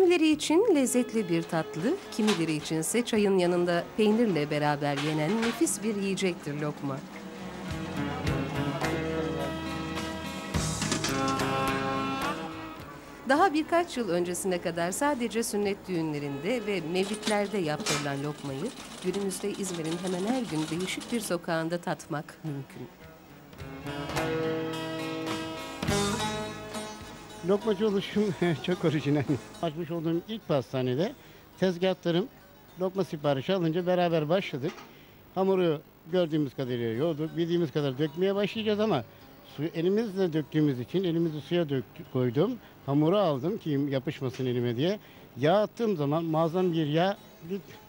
Kimileri için lezzetli bir tatlı, kimileri içinse çayın yanında peynirle beraber yenen nefis bir yiyecektir lokma. Daha birkaç yıl öncesine kadar sadece sünnet düğünlerinde ve mevlitlerde yaptırılan lokmayı günümüzde İzmir'in hemen her gün değişik bir sokağında tatmak mümkün. Lokmacı oluşum çok orijinal. Açmış olduğum ilk pastanede tezgahlarım lokma siparişi alınca beraber başladık. Hamuru gördüğümüz kadarıyla yoğurduk. Bildiğimiz kadar dökmeye başlayacağız ama suyu elimizle döktüğümüz için elimizi suya döktü, koydum. Hamuru aldım ki yapışmasın elime diye. Yağ attığım zaman muazzam bir yağ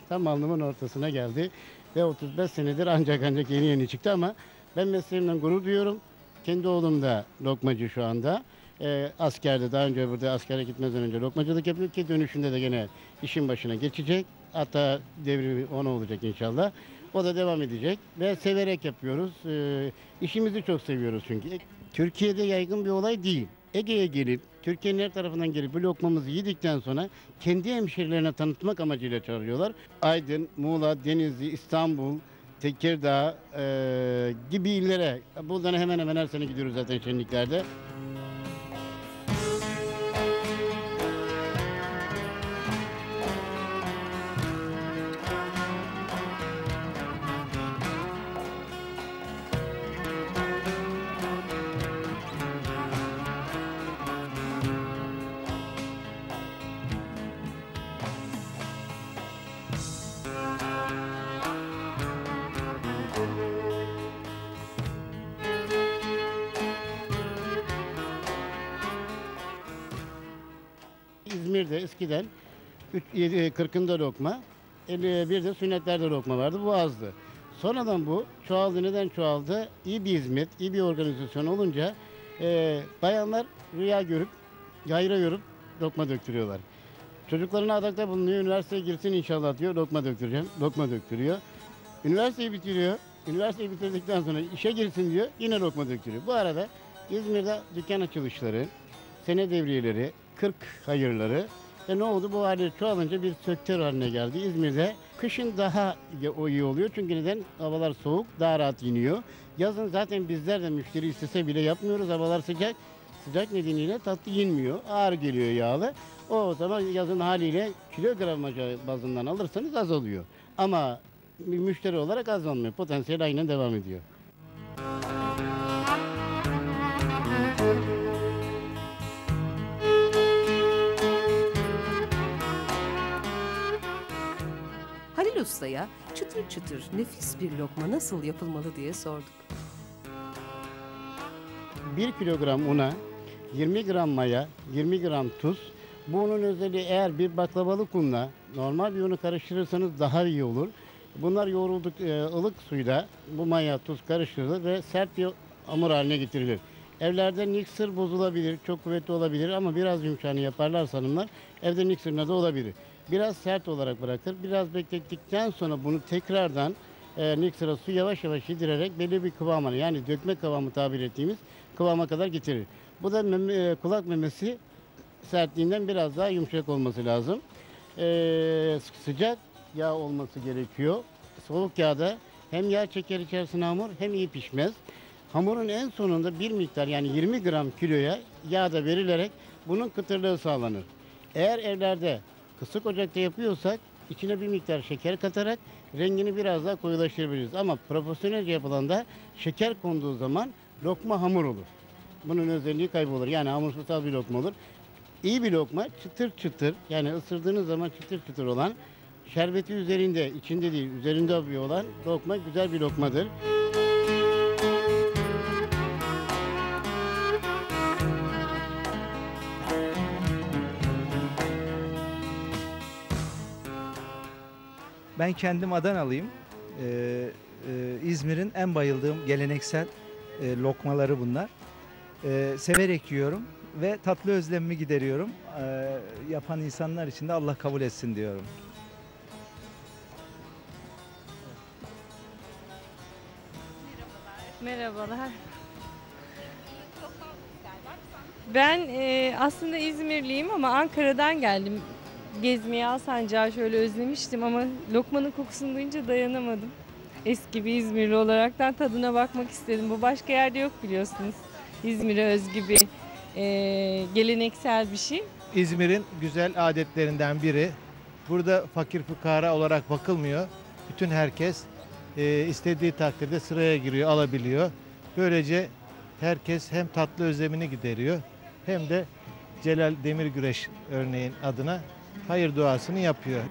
tam alnımın ortasına geldi. Ve 35 senedir ancak ancak yeni yeni çıktı ama ben mesleğimden gurur duyuyorum. Kendi oğlum da lokmacı şu anda. Ee, askerde daha önce burada askere gitmeden önce lokmacılık yapıyor ki dönüşünde de gene işin başına geçecek. Hatta devrimi ona olacak inşallah. O da devam edecek ve severek yapıyoruz. Ee, işimizi çok seviyoruz çünkü. E, Türkiye'de yaygın bir olay değil. Ege'ye gelip, Türkiye'nin her tarafından gelip bu lokmamızı yedikten sonra kendi hemşerilerine tanıtmak amacıyla çağırıyorlar. Aydın, Muğla, Denizli, İstanbul, Tekirdağ e, gibi illere. Buradan hemen hemen her sene gidiyoruz zaten şenliklerde. İzmir'de eskiden 3, 7, 40'ında lokma, 51 de sünnetlerde lokma vardı. Bu azdı. Sonradan bu çoğaldı. Neden çoğaldı? İyi bir hizmet, iyi bir organizasyon olunca e, bayanlar rüya görüp, gayra görüp lokma döktürüyorlar. Çocuklarına adakta bulunuyor. Üniversiteye girsin inşallah diyor. Lokma döktüreceğim. Lokma döktürüyor. Üniversiteyi bitiriyor. Üniversiteyi bitirdikten sonra işe girsin diyor. Yine lokma döktürüyor. Bu arada İzmir'de dükkan açılışları, sene devriyeleri, 40 hayırları ve ne oldu? Bu hali çoğalınca bir sektör haline geldi. İzmir'de kışın daha o iyi oluyor. Çünkü neden? Havalar soğuk, daha rahat iniyor. Yazın zaten bizler de müşteri istese bile yapmıyoruz. Havalar sıcak. Sıcak nedeniyle tatlı yenmiyor. Ağır geliyor yağlı. O zaman yazın haliyle kilogramajı bazından alırsanız az oluyor. Ama bir müşteri olarak az olmuyor. Potansiyel aynen devam ediyor. Halil Usta'ya çıtır çıtır nefis bir lokma nasıl yapılmalı diye sorduk. 1 kilogram una, 20 gram maya, 20 gram tuz. Bu unun özelliği eğer bir baklavalık unla normal bir unu karıştırırsanız daha iyi olur. Bunlar yoğrulduk e, ılık suyla bu maya, tuz karıştırılır ve sert bir hamur haline getirilir. Evlerde mixer bozulabilir, çok kuvvetli olabilir ama biraz yumuşağını yaparlarsa hanımlar evde mixer'ına da olabilir. Biraz sert olarak bırakır. Biraz beklettikten sonra bunu tekrardan e, mixer'a su yavaş yavaş yedirerek belli bir kıvama yani dökme kıvamı tabir ettiğimiz kıvama kadar getirir. Bu da meme, e, kulak memesi sertliğinden biraz daha yumuşak olması lazım. E, sıcak yağ olması gerekiyor. Soğuk yağda hem yağ çeker içerisine hamur hem iyi pişmez. Hamurun en sonunda bir miktar yani 20 gram kiloya yağ da verilerek bunun kıtırlığı sağlanır. Eğer evlerde kısık ocakta yapıyorsak içine bir miktar şeker katarak rengini biraz daha koyulaştırabiliriz. Ama profesyonelce yapılanda şeker konduğu zaman lokma hamur olur. Bunun özelliği kaybolur. Yani hamursal bir lokma olur. İyi bir lokma çıtır çıtır yani ısırdığınız zaman çıtır çıtır olan şerbeti üzerinde içinde değil üzerinde olan lokma güzel bir lokmadır. Ben kendim Adanalıyım. Ee, e, İzmir'in en bayıldığım geleneksel e, lokmaları bunlar. Ee, severek yiyorum ve tatlı özlemimi gideriyorum. Ee, yapan insanlar için de Allah kabul etsin diyorum. Merhabalar. Ben e, aslında İzmirliyim ama Ankara'dan geldim. Gezmeye Alsancak'ı şöyle özlemiştim ama lokmanın kokusunu duyunca dayanamadım. Eski bir İzmirli olaraktan tadına bakmak istedim. Bu başka yerde yok biliyorsunuz. İzmir'e özgü bir eee, geleneksel bir şey. İzmir'in güzel adetlerinden biri. Burada fakir fukara olarak bakılmıyor. Bütün herkes e, istediği takdirde sıraya giriyor, alabiliyor. Böylece herkes hem tatlı özlemini gideriyor hem de Celal Demirgüreş örneğin adına hayır duasını yapıyor.